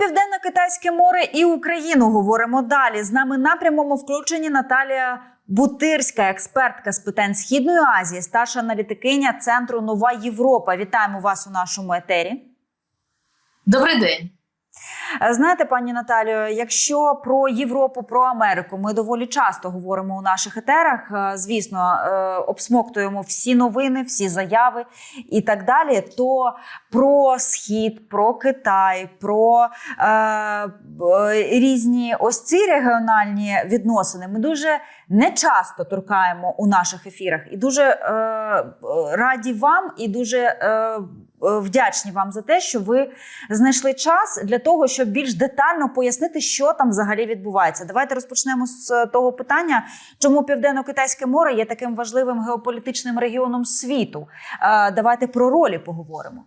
Південно-Китайське море і Україну говоримо далі. З нами на прямому включенні Наталія Бутирська, експертка з питань Східної Азії, старша аналітикиня Центру Нова Європа. Вітаємо вас у нашому етері. Добрий день. Е, Знаєте, пані Наталію, якщо про Європу, про Америку ми доволі часто говоримо у наших етерах. е, Звісно, е, обсмоктуємо всі новини, всі заяви і так далі. То про схід, про Китай, про е, різні ось ці регіональні відносини ми дуже не часто торкаємо у наших ефірах, і дуже е, раді вам і дуже. Е, Вдячні вам за те, що ви знайшли час для того, щоб більш детально пояснити, що там взагалі відбувається. Давайте розпочнемо з е, того питання, чому Південно-Китайське море є таким важливим геополітичним регіоном світу. Е, Давайте про ролі поговоримо.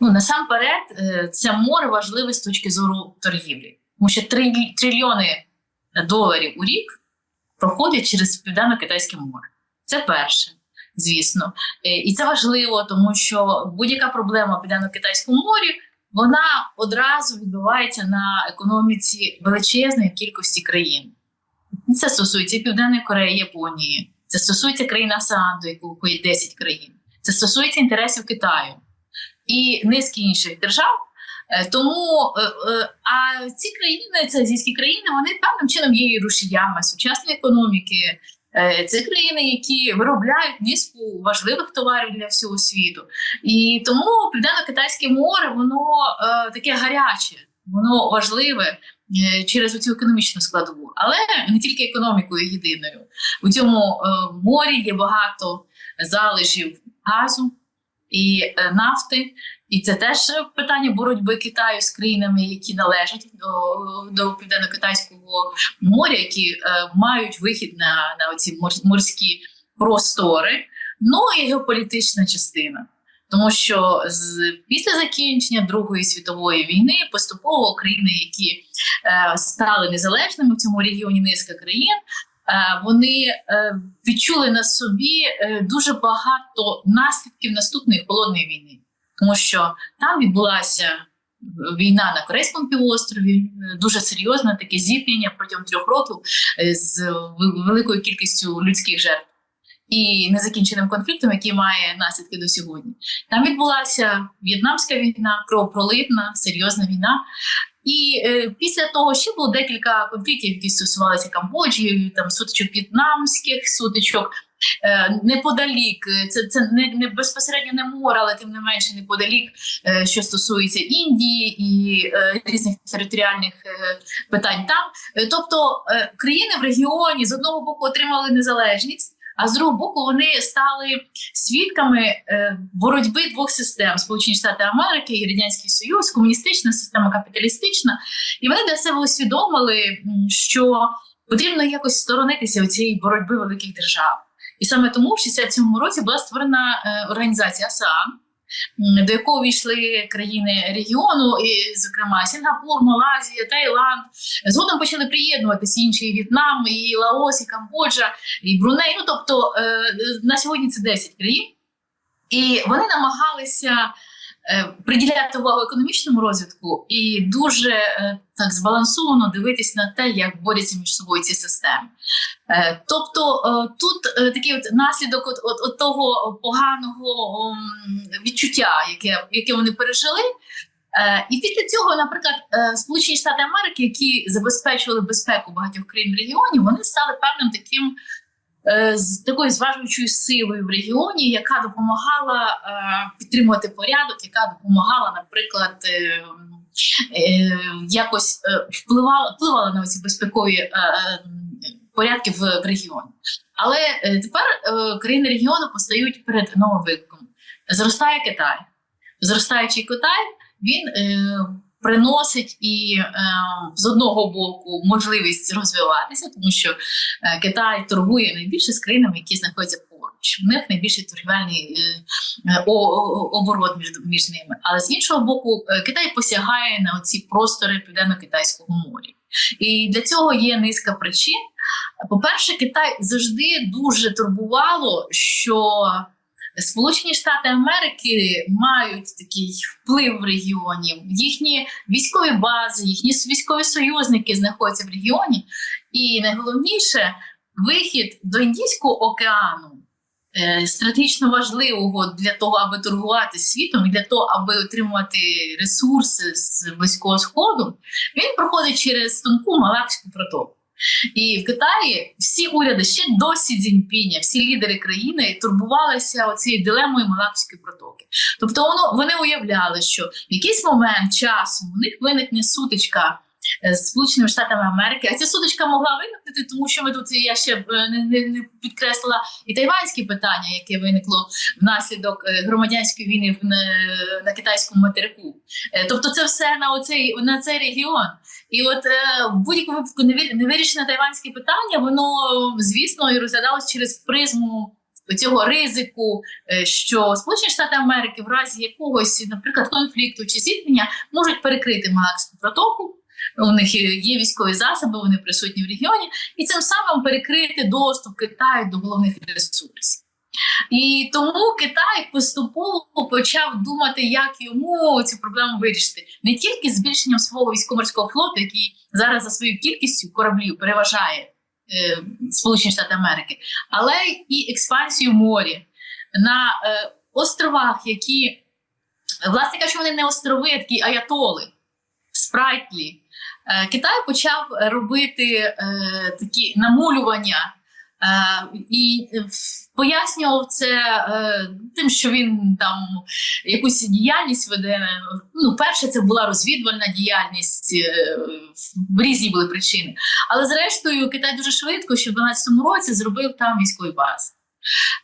Ну насамперед, е, це море важливе з точки зору торгівлі, тому що триль- трильйони доларів у рік проходять через південно-китайське море. Це перше, звісно, Е, і це важливо, тому що будь-яка проблема в південно-китайському морі вона одразу відбувається на економіці величезної кількості країн. Це стосується і Південної Кореї, Японії, це стосується країн АСЕАН, до якого входять 10 країн, це стосується інтересів Китаю і низки інших держав. Е, Тому е, а ці країни, це азійські країни, вони певним чином є рушіями сучасної економіки. Е, Це країни, які виробляють низку важливих товарів для всього світу. І тому Південно-Китайське море воно е, таке гаряче, воно важливе е, через цю економічну складову, але не тільки економікою єдиною. У цьому е, морі є багато залежів газу і е, нафти. І це теж питання боротьби Китаю з країнами, які належать до, до південно-китайського моря, які е, мають вихід на, на ці морські простори. Ну і геополітична частина. Тому що з після закінчення Другої світової війни поступово країни, які е, стали незалежними в цьому регіоні, низка країн, е, вони е, відчули на собі е, дуже багато наслідків наступної холодної війни, тому що там відбулася війна на Корейському півострові, е, дуже серйозне таке зіткнення протягом трьох років е, з великою кількістю людських жертв і незакінченим конфліктом, який має наслідки до сьогодні. Там відбулася В'єтнамська війна, кровопролитна, серйозна війна. І е, після того ще було декілька конфліктів, які стосувалися Камбоджі, там сутичок в'єтнамських сутичок. Е, неподалік, е, це, це не, не безпосередньо не море, але тим не менше неподалік, е, що стосується Індії і різних територіальних питань там. Тобто країни в регіоні з одного боку отримали незалежність, а з другого боку вони стали свідками е, боротьби двох систем: Сполучені Штати Америки і Радянський Союз, комуністична система, капіталістична. І вони для себе усвідомили, що потрібно якось сторонитися у цієї боротьби великих держав. І саме тому в 67-му році була створена е, організація АСЕАН, м, до якого війшли країни регіону, і, зокрема Сінгапур, Малайзія, Таїланд. Згодом почали приєднуватися інші В'єтнам, і Лаос, і Камбоджа, і Бруней. Ну тобто е, на сьогодні це 10 країн. І вони намагалися приділяти увагу економічному розвитку і дуже е, так збалансовано дивитись на те, як борються між собою ці системи. Е, тобто е, тут е, такий от наслідок от, от, от того поганого відчуття, яке, яке вони пережили. Е, і після цього, наприклад, е, Сполучені Штати Америки, які забезпечували безпеку багатьох країн в регіоні, вони стали певним таким е, з такою зважуючою силою в регіоні, яка допомагала е, підтримувати порядок, яка допомагала, наприклад, е, е, якось е, впливала, впливала на ці безпекові е, е, порядки в, регіоні. Але е, тепер е, країни регіону постають перед новим викликом. Зростає Китай. Зростаючий Китай, він е, приносить і е, з одного боку можливість розвиватися, тому що е, Китай торгує найбільше з країнами, які знаходяться поруч. В них найбільший торгівельний е, е, о- оборот між, між ними. Але з іншого боку, е, Китай посягає на оці простори південно-китайського моря. І для цього є низка причин. По-перше, Китай завжди дуже турбувало, що Сполучені Штати Америки мають такий вплив в регіоні. Їхні військові бази, їхні військові союзники знаходяться в регіоні. І найголовніше вихід до Індійського океану е, стратегічно важливого для того, аби торгувати світом і для того, аби отримувати ресурси з близького сходу. Він проходить через тонку Малакську протоку. І в Китаї всі уряди ще до Сі Цзіньпіня, всі лідери країни турбувалися оцією дилемою Малакської протоки. Тобто воно вони уявляли, що в якийсь момент часу у них виникне сутичка Сполученими Штатами Америки. А ця сутичка могла виникнути, тому що ми тут я ще е, не, не, не підкреслила і тайванське питання, яке виникло внаслідок е, громадянської війни в- на, на китайському материку. Е, Тобто, це все на оцей на цей регіон. І от е, в будь-якому випадку невир- невирішене тайванське питання, воно звісно і розглядалось через призму цього ризику, е, що Сполучені Штати Америки в разі якогось, наприклад, конфлікту чи зіткнення можуть перекрити Малакську протоку. У них є- військові засоби, вони присутні в регіоні, і цим самим перекрити доступ Китаю до головних ресурсів. І тому Китай поступово почав думати, як йому цю проблему вирішити не тільки збільшенням свого військово-морського флоту, який зараз за своєю кількістю кораблів переважає е, Сполучені Штати Америки, але і експансію в морі на е, островах, які власне кажучи, вони не острови, а такі аятоли, спрайтлі. Е, Китай почав робити е, такі намулювання. Е, і пояснював це тим, що він там якусь діяльність веде. Ну, перше, це була розвідувальна діяльність, різні були причини. Але зрештою, Китай дуже швидко, ще в 12-му році, зробив там військові бази.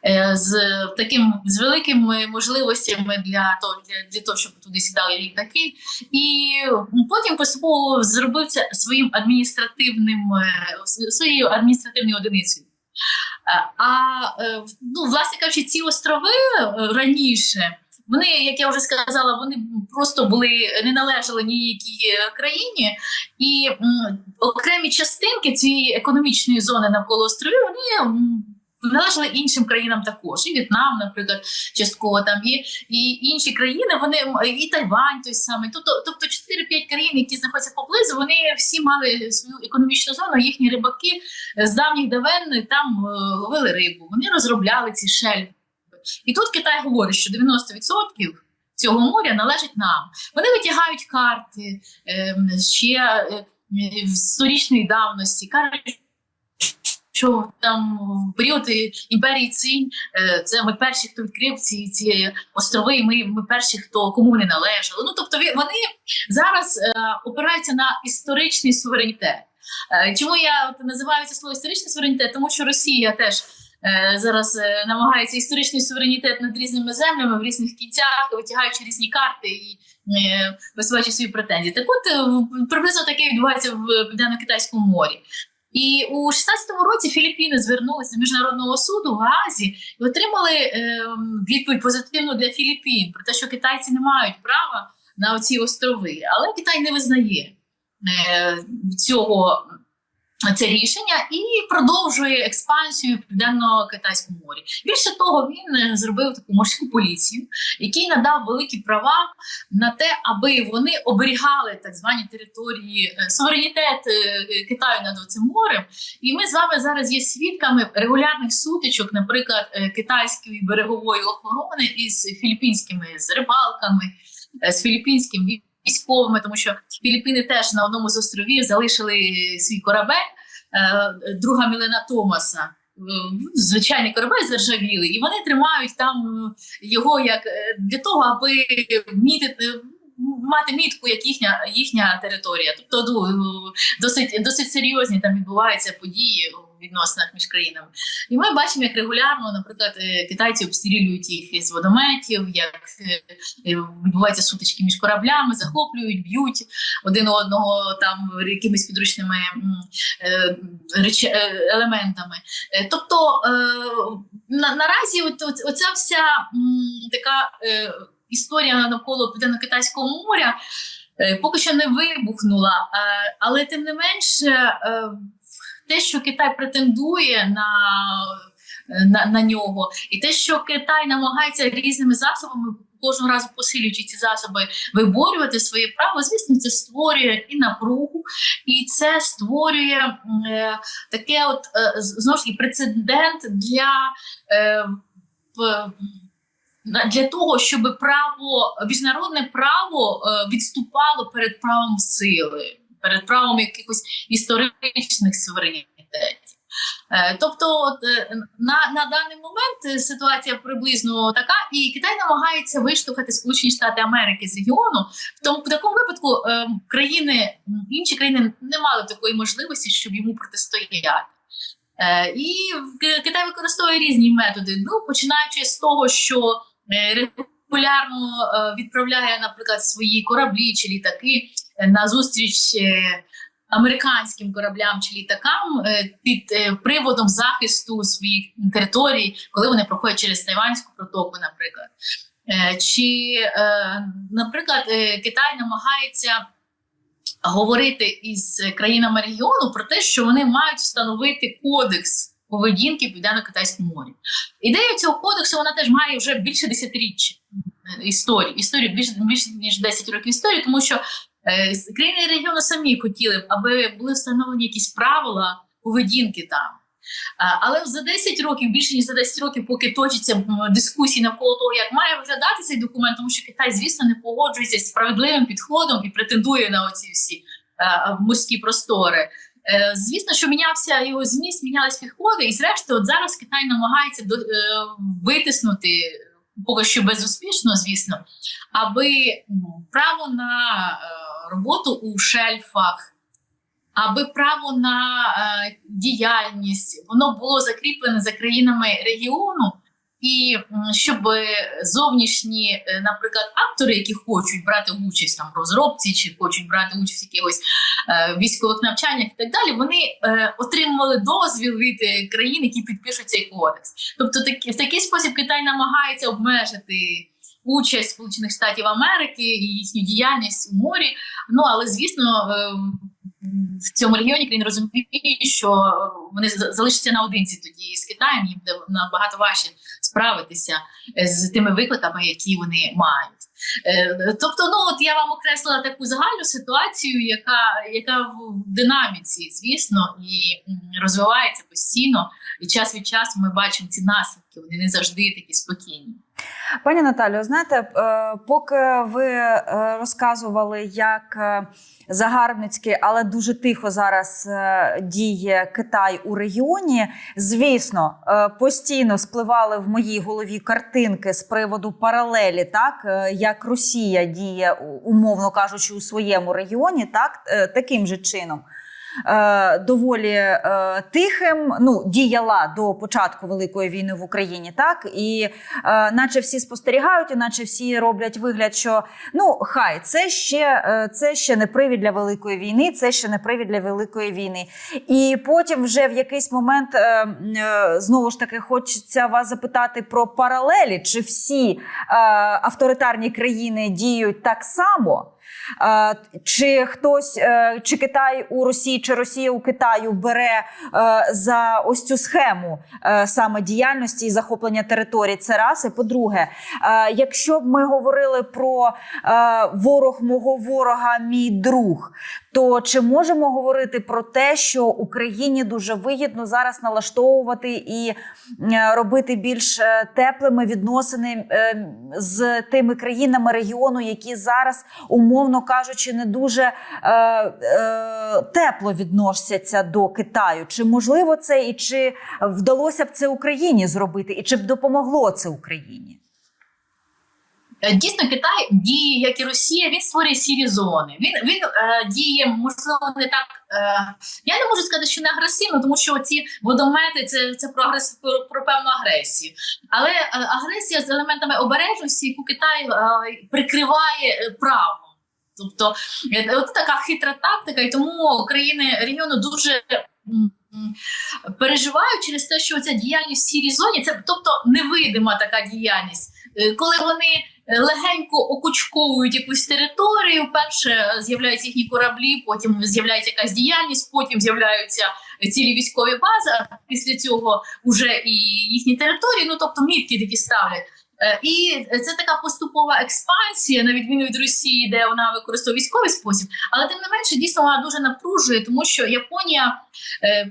Е, З таким з великими можливостями для того, для, для того, щоб туди сідали літаки, і потім поступово зробив це своїм адміністративним е, своєю адміністративною одиницею. Е, А ну, власне кажучи, ці острови раніше, вони, як я вже сказала, вони просто були не належали ніякій країні, і м, окремі частинки цієї економічної зони навколо островів вони належали іншим країнам також. І В'єтнам, наприклад, частково там є, і інші країни, вони і Тайвань той самий. Тобто, тобто 4-5 країн, які знаходяться поблизу, вони всі мали свою економічну зону. Їхні рибаки е, з давніх давен там е, ловили рибу. Вони розробляли ці шельфи. І тут Китай говорить, що 90% цього моря належить нам. Вони витягають карти е, ще е, в сторічної давності, кажуть. Що там в період імперії Цинь, е, це ми перші, хто відкрив ці, ці острови, і ми, ми перші, хто кому вони належали. Ну тобто вони зараз е, опираються на історичний суверенітет. Е, Чому я називаю це слово історичний суверенітет? Тому що Росія теж е, зараз е, намагається історичний суверенітет над різними землями в різних кінцях, витягаючи різні карти і е, висуваючи свої претензії. Так от е, приблизно таке відбувається в Південно-Китайському морі. І у 16-му році Філіппіни звернулися до міжнародного суду в Гаазі і отримали е, відповідь позитивну для Філіппін про те, що китайці не мають права на оці острови, але Китай не визнає е, цього це рішення і продовжує експансію в південно-китайському морі. Більше того, він е, зробив таку морську поліцію, який надав великі права на те, аби вони оберігали так звані території е, суверенітет е, Китаю над цим морем. І ми з вами зараз є свідками регулярних сутичок, наприклад, китайської берегової охорони із філіппінськими з рибалками, з філіппінським військовими, тому що Філіппіни теж на одному з островів залишили свій корабель е, друга Мілена Томаса. е, Звичайний корабель заржавілий, і вони тримають там е, його як для того, аби мітити, мати мітку як їхня, їхня територія. Тобто ну, досить, досить серйозні там відбуваються події відносинах між країнами. І ми бачимо, як регулярно, наприклад, е, китайці обстрілюють їх із водометів, як е, е, відбуваються сутички між кораблями, захоплюють, б'ють один одного там якимись підручними реч, елементами. Тобто на, наразі от, оця вся така історія навколо Південно-Китайського моря поки що не вибухнула, але тим не менше. Те, що Китай претендує на на, на нього, і те, що Китай намагається різними засобами. Кожного разу посилюючи ці засоби виборювати своє право, звісно, це створює і напругу, і це створює е, таке, от е, знову ж таки, прецедент для, е, для того, щоб право міжнародне право е, відступало перед правом сили, перед правом якихось історичних суверенітетів. Е, Тобто, от, е, на, на даний момент е, ситуація приблизно така, і Китай намагається виштовхати Сполучені Штати Америки з регіону. В тому в такому випадку країни, інші країни не мали такої можливості, щоб йому протистояти. І Китай використовує різні методи. Ну, починаючи з того, що регулярно відправляє, наприклад, свої кораблі чи літаки е, на зустріч е, американським кораблям чи літакам е, під е, приводом захисту своїх територій, коли вони проходять через Тайванську протоку, наприклад. Чи, наприклад, Китай намагається говорити із країнами регіону про те, що вони мають встановити кодекс поведінки в Південно-Китайському морі. Ідея цього кодексу вона теж має вже більше десятиріччя історії. Історію більше, більше ніж 10 років історії, тому що країни регіону самі хотіли, б, аби були встановлені якісь правила поведінки там. А, Але за 10 років, більше ніж за 10 років, поки точаться дискусії навколо того, як має виглядати цей документ, тому що Китай, звісно, не погоджується з справедливим підходом і претендує на оці всі е, морські простори. Е, Звісно, що мінявся його зміст, мінялись підходи, і зрештою, от зараз Китай намагається до, е, витиснути поки що безуспішно, звісно, аби м, право на е, роботу у шельфах, аби право на е, діяльність воно було закріплене за країнами регіону. І щоб зовнішні, е, наприклад, актори, які хочуть брати участь там в розробці, чи хочуть брати участь в якихось е, військових навчаннях і так далі, вони е, отримували дозвіл від е, країн, які підпишуть цей кодекс. Тобто, такі в такий спосіб Китай намагається обмежити участь Сполучених Штатів Америки і їхню діяльність у морі. Ну але звісно. е, в цьому регіоні країни розуміють, що вони за- залишаться наодинці тоді з Китаєм, їм буде набагато важче справитися е, з тими викликами, які вони мають. Е, Тобто, ну от я вам окреслила таку загальну ситуацію, яка, яка в динаміці, звісно, і розвивається постійно. І час від часу ми бачимо ці наслідки, вони не завжди такі спокійні. Пані Наталію, знаєте, е, поки ви е, розказували, як е, загарбницьки, але дуже тихо зараз діє Китай у регіоні. Звісно, постійно спливали в моїй голові картинки з приводу паралелі, так як Росія діє, умовно кажучи, у своєму регіоні, так таким же чином. Е, доволі е, тихим, ну діяла до початку великої війни в Україні, так і е, наче всі спостерігають, і наче всі роблять вигляд, що ну хай це ще це ще не привід для великої війни, це ще не привід для великої війни. І потім, вже в якийсь момент, знову ж таки, хочеться вас запитати про паралелі, чи всі авторитарні країни діють так само. Чи хтось, е, чи Китай у Росії, чи Росія у Китаю бере е, за ось цю схему е, саме діяльності і захоплення територій? Це раз. І по-друге, якщо б ми говорили про ворог мого ворога, мій друг, то чи можемо говорити про те, що Україні дуже вигідно зараз налаштовувати і е, робити більш е, теплими відносини е, з тими країнами регіону, які зараз, умовно кажучи, не дуже е, е, тепло відносяться до Китаю? Чи можливо це і чи вдалося б це Україні зробити, і чи б допомогло це Україні? Е, Дійсно, Китай діє, як і Росія, він створює сірі зони. Він він е, діє, можливо, не так. Е, я не можу сказати, що не агресивно, тому що ці водомети це, це про, агрес, про, про певну агресію. Але е, агресія з елементами обережності, яку Китай е, прикриває е, правом. Тобто, е, от така хитра тактика, і тому країни регіону дуже. Переживають через те, що ця діяльність в сірій зоні, це тобто невидима така діяльність. Е, Коли вони легенько окучковують якусь територію. Перше з'являються їхні кораблі, потім з'являється якась діяльність, потім з'являються цілі військові бази. А після цього вже і їхні території, ну тобто мітки такі ставлять. Е, І це така поступова експансія, на відміну від Росії, де вона використовує військовий спосіб, але тим не менше дійсно вона дуже напружує, тому що Японія е,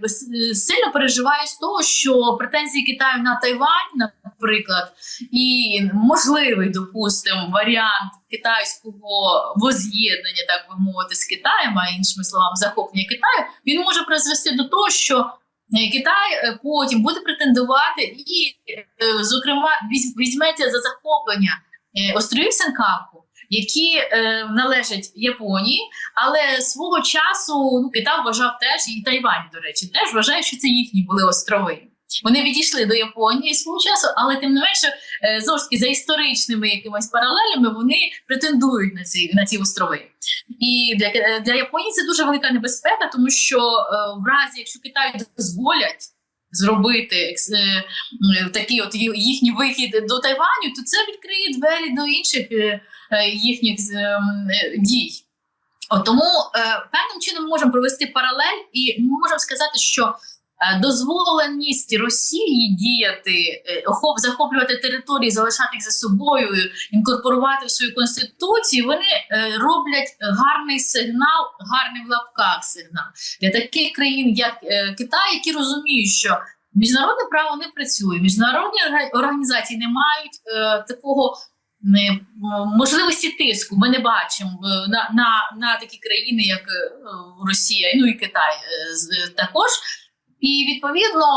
сильно переживає з того, що претензії Китаю на Тайвань, наприклад, і можливий, допустимо, варіант китайського воз'єднання, так би мовити, з Китаєм, а іншими словами, захоплення Китаю, він може призвести до того, що е, Китай е, потім буде претендувати і, е, зокрема, візь- візьметься за захоплення е, островів Сенкаку, які е, належать Японії, але свого часу ну, Китай вважав теж, і Тайвань, до речі, теж вважає, що це їхні були острови. Вони відійшли до Японії свого часу, але тим не менше, е, таки, за історичними якимись паралелями вони претендують на ці, на ці острови. І для, для Японії це дуже велика небезпека, тому що е, в разі, якщо Китаю дозволять зробити е, такий от їхній вихід до Тайваню, то це відкриє двері до інших е, е, їхніх е, е, дій. От тому е, певним чином можемо провести паралель, і ми можемо сказати, що е, дозволеність Росії діяти, е, захоплювати території, залишати їх за собою, інкорпорувати в свою конституцію, вони е, роблять гарний сигнал, гарний в лапках сигнал для таких країн, як е, Китай, які розуміють, що міжнародне право не працює, міжнародні орга- організації не мають е, такого. Не можливості тиску ми не бачимо е, на, на, на такі країни, як е, Росія, ну і Китай е, також. І відповідно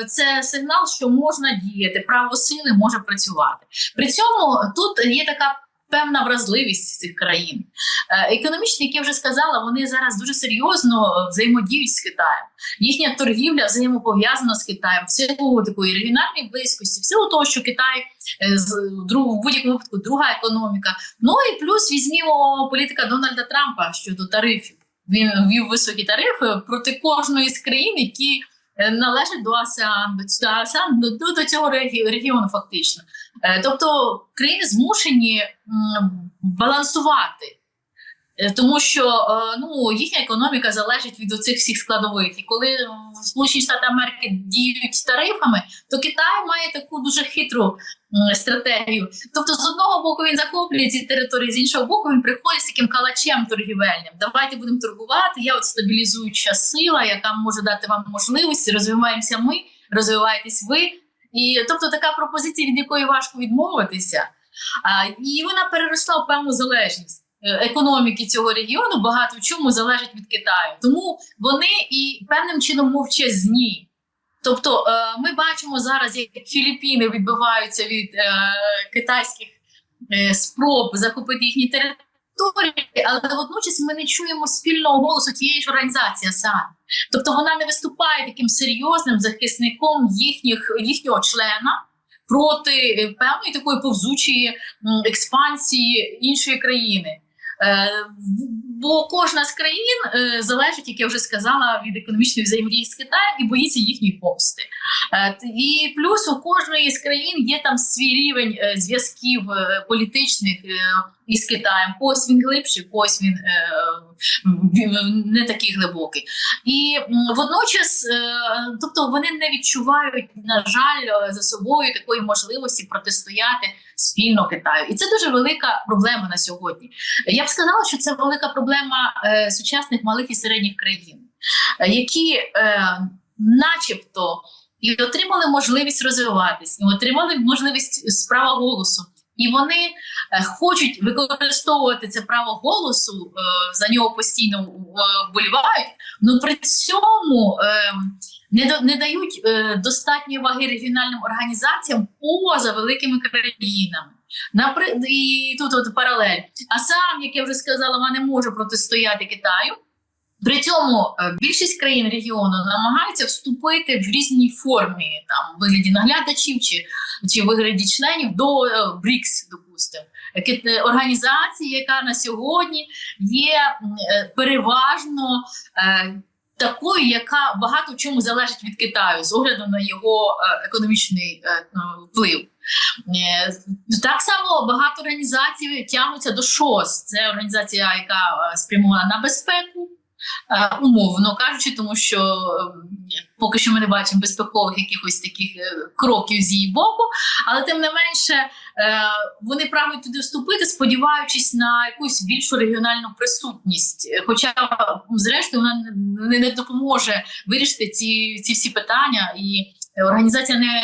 е, це сигнал, що можна діяти, право сили може працювати. При цьому тут є така певна вразливість цих країн. Е, Економічні, як я вже сказала, вони зараз дуже серйозно взаємодіють з Китаєм. Їхня торгівля взаємопов'язана з Китаєм в силу такої регіональної близькості, в силу того, що Китай е, в будь-якому випадку друга економіка. Ну і плюс візьмімо політика Дональда Трампа щодо тарифів. Він ввів високі тарифи проти кожної з країн, які е, належать до АСЕАН, до АСЕАН до, до цього регіону, фактично. Е, Тобто країни змушені балансувати. Е, Тому що е, ну, їхня економіка залежить від оцих всіх складових. І коли Сполучені Штати Америки діють тарифами, то Китай має таку дуже хитру стратегію. Тобто, з одного боку він захоплює ці території, з іншого боку, він приходить з таким калачем торгівельним. Давайте будемо торгувати. Я от стабілізуюча сила, яка може дати вам можливості. Розвиваємося ми, розвиваєтесь ви. І тобто така пропозиція, від якої важко відмовитися. А, і вона переросла в певну залежність економіки цього регіону. Багато в чому залежить від Китаю. Тому вони і певним чином мовчазні. Тобто, е, ми бачимо зараз, як Філіппіни відбиваються від е, китайських е, спроб захопити їхні території, але водночас ми не чуємо спільного голосу тієї ж організації АСЕАН. Тобто вона не виступає таким серйозним захисником їхніх, їхнього члена проти е, певної такої повзучої експансії іншої країни. Е, Бо кожна з країн е, залежить, як я вже сказала, від економічної взаємодії з Китаєм і боїться їхньої помсти. Е, І плюс у кожної з країн є там свій рівень зв'язків політичних із Китаєм. Когось він глибший, когось він е, не такий глибокий. І водночас, е, тобто вони не відчувають, на жаль, за собою такої можливості протистояти спільно Китаю. І це дуже велика проблема на сьогодні. Я б сказала, що це велика проблема е, сучасних малих і середніх країн, які, начебто, і отримали можливість розвиватись, і отримали можливість з права голосу. І вони е, хочуть використовувати це право голосу, е, за нього постійно е, вболівають, але при цьому е, не, не дають достатньої ваги регіональним організаціям поза великими країнами. Напри... І тут от паралель. А сам, як я вже сказала, вона не може протистояти Китаю. При цьому е, більшість країн регіону намагаються вступити в різній формі, там в вигляді наглядачів чи, чи в вигляді членів до е, БРІКС, допустимо, е, організації, яка на сьогодні є переважно такою, яка багато в чому залежить від Китаю з огляду на його економічний ну, вплив. Так само багато організацій тягнуться до ШОС. Це організація, яка спрямована на безпеку, умовно кажучи, тому що е, поки що ми не бачимо безпекових якихось таких е, кроків з її боку, але тим не менше е, вони прагнуть туди вступити, сподіваючись на якусь більшу регіональну присутність. Е, Хоча, зрештою, вона не, допоможе вирішити ці, ці всі питання, і е, організація не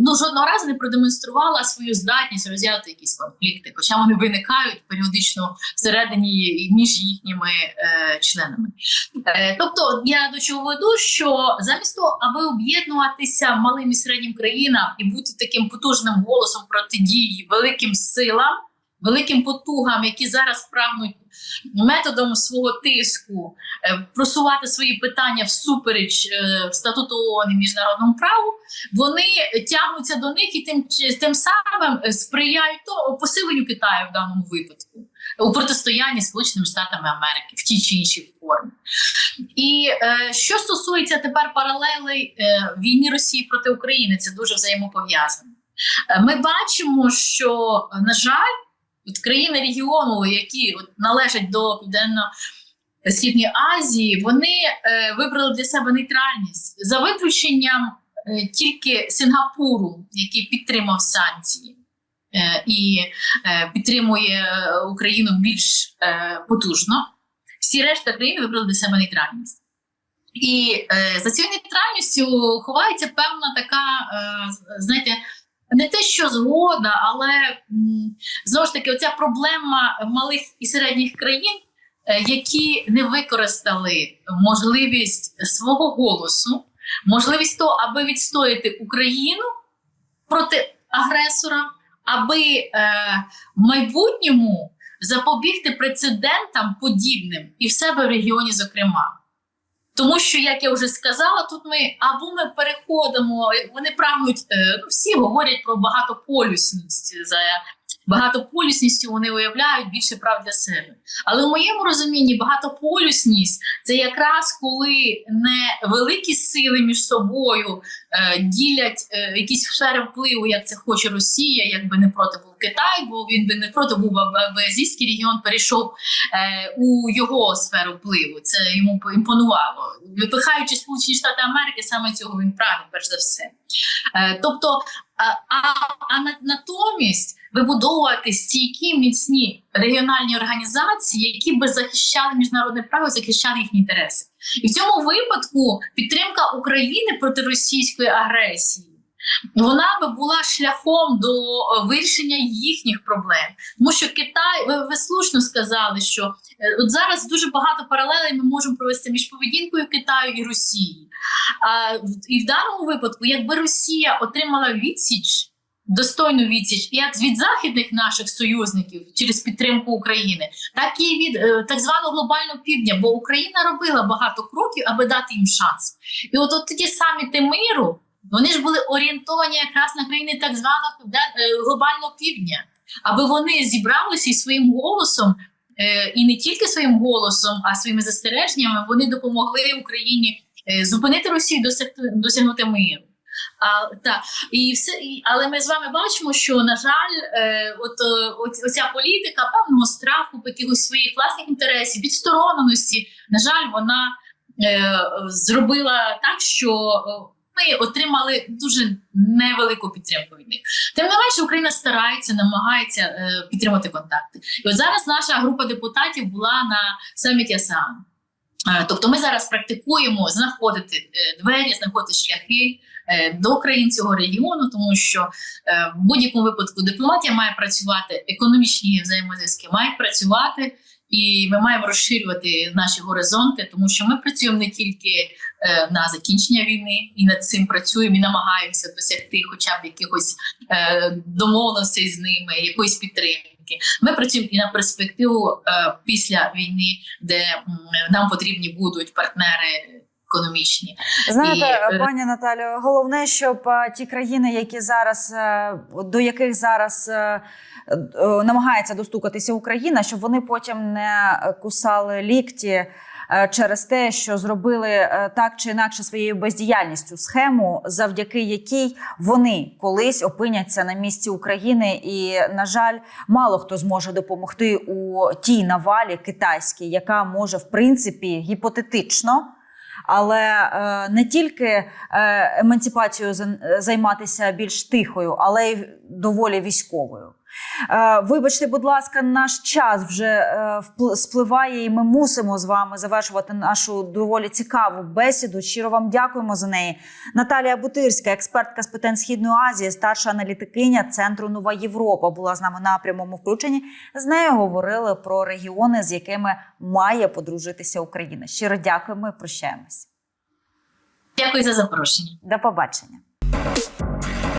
ну жодного разу не продемонструвала свою здатність розв'язати якісь конфлікти, хоча вони виникають періодично всередині між їхніми е, членами. Е, тобто, я до чого веду, що замість того, аби об'єднуватися малим і середнім країнам і бути таким потужним голосом протидії великим силам, великим потугам, які зараз прагнуть методом свого тиску е, просувати свої питання всупереч е, статуту ООН і міжнародному праву, вони тягнуться до них і тим, тим самим е, сприяють то посиленню Китаю в даному випадку у протистоянні Сполученими Штатами Америки в тій чи іншій формі. І е, що стосується тепер паралелей е, війни Росії проти України, це дуже взаємопов'язано. Ми бачимо, що на жаль, от країни регіону, які от, належать до південно Східної Азії, вони е, вибрали для себе нейтральність за виключенням е, тільки Сингапуру, який підтримав санкції. е, І е, підтримує е, Україну більш е, потужно. Всі решта країн вибрали для себе нейтральність. І е, за цією нейтральністю ховається певна така, е, знаєте, не те, що згода, але знову ж таки, оця проблема малих і середніх країн, е, які не використали можливість свого голосу, можливість того, аби відстояти Україну проти агресора, аби е, в майбутньому запобігти прецедентам подібним і в себе в регіоні, зокрема. Тому що, як я вже сказала, тут ми або ми переходимо, вони прагнуть, е, ну всі говорять про багатополюсність. За багатополюсністю вони уявляють більше прав для себе. Але в моєму розумінні багатополюсність це якраз коли не великі сили між собою е, ділять е, якісь сфери впливу, як це хоче Росія, якби не проти був Китай, бо він би не проти був, Азійський регіон перейшов е, у його сферу впливу. Це йому імпонувало. Випихаючи Сполучені Штати Америки, саме цього він прагне, перш за все. Е, тобто, а, а, а на- натомість вибудовувати стійкі міцні регіональні організації, які би захищали міжнародне право, захищали їхні інтереси. І в цьому випадку підтримка України проти російської агресії. Вона би була шляхом до е, вирішення їхніх проблем, тому що Китай, ви, ви слушно сказали, що е, от зараз дуже багато паралелей ми можемо провести між поведінкою Китаю і Росії. А, і в даному випадку, якби Росія отримала відсіч, достойну відсіч, як від західних наших союзників через підтримку України, так і від е, так званого глобального півдня, бо Україна робила багато кроків, аби дати їм шанс. І от, от ті саміти миру, вони ж були орієнтовані якраз на країни так званого е, глобального півдня, аби вони зібралися і своїм голосом. е, І не тільки своїм голосом, а своїми застереженнями вони допомогли Україні е, зупинити Росію, досягнути миру. А, та, і все, і, але ми з вами бачимо, що на жаль, е, от, оць- оця політика певного страху, якихось своїх власних інтересів, відстороненості, на жаль, вона е, зробила так, що ми отримали дуже невелику підтримку від них. Тим не менше, Україна старається, намагається е, підтримати контакти. І от зараз наша група депутатів була на саміті АСЕАН. Е, Тобто ми зараз практикуємо знаходити е, двері, знаходити шляхи е, до країн цього регіону, тому що в будь-якому випадку дипломатія має працювати, економічні взаємозв'язки мають працювати, і ми маємо розширювати наші горизонти, тому що ми працюємо не тільки е, на закінчення війни, і над цим працюємо і намагаємося досягти хоча б якихось е, домовленостей з ними, якоїсь підтримки. Ми працюємо і на перспективу е, після війни, де м, нам потрібні будуть партнери економічні. Знаєте, І, е, пані Наталю, головне, щоб е, ті країни, які зараз е, до яких зараз намагається достукатися Україна, щоб вони потім не кусали лікті. е, через те, що зробили е, так чи інакше своєю бездіяльністю схему, завдяки якій вони колись опиняться на місці України, і на жаль, мало хто зможе допомогти у тій навалі китайській, яка може в принципі гіпотетично. Але е, не тільки е, емансипацією займатися більш тихою, але й доволі військовою. Е, вибачте, будь ласка, наш час вже е, спливає, і ми мусимо з вами завершувати нашу доволі цікаву бесіду. Щиро вам дякуємо за неї. Наталія Бутирська, експертка з питань Східної Азії, старша аналітикиня Центру Нова Європа, була з нами на прямому включенні. З нею говорили про регіони, з якими має подружитися Україна. Щиро дякуємо і прощаємось. Дякую за запрошення. До побачення.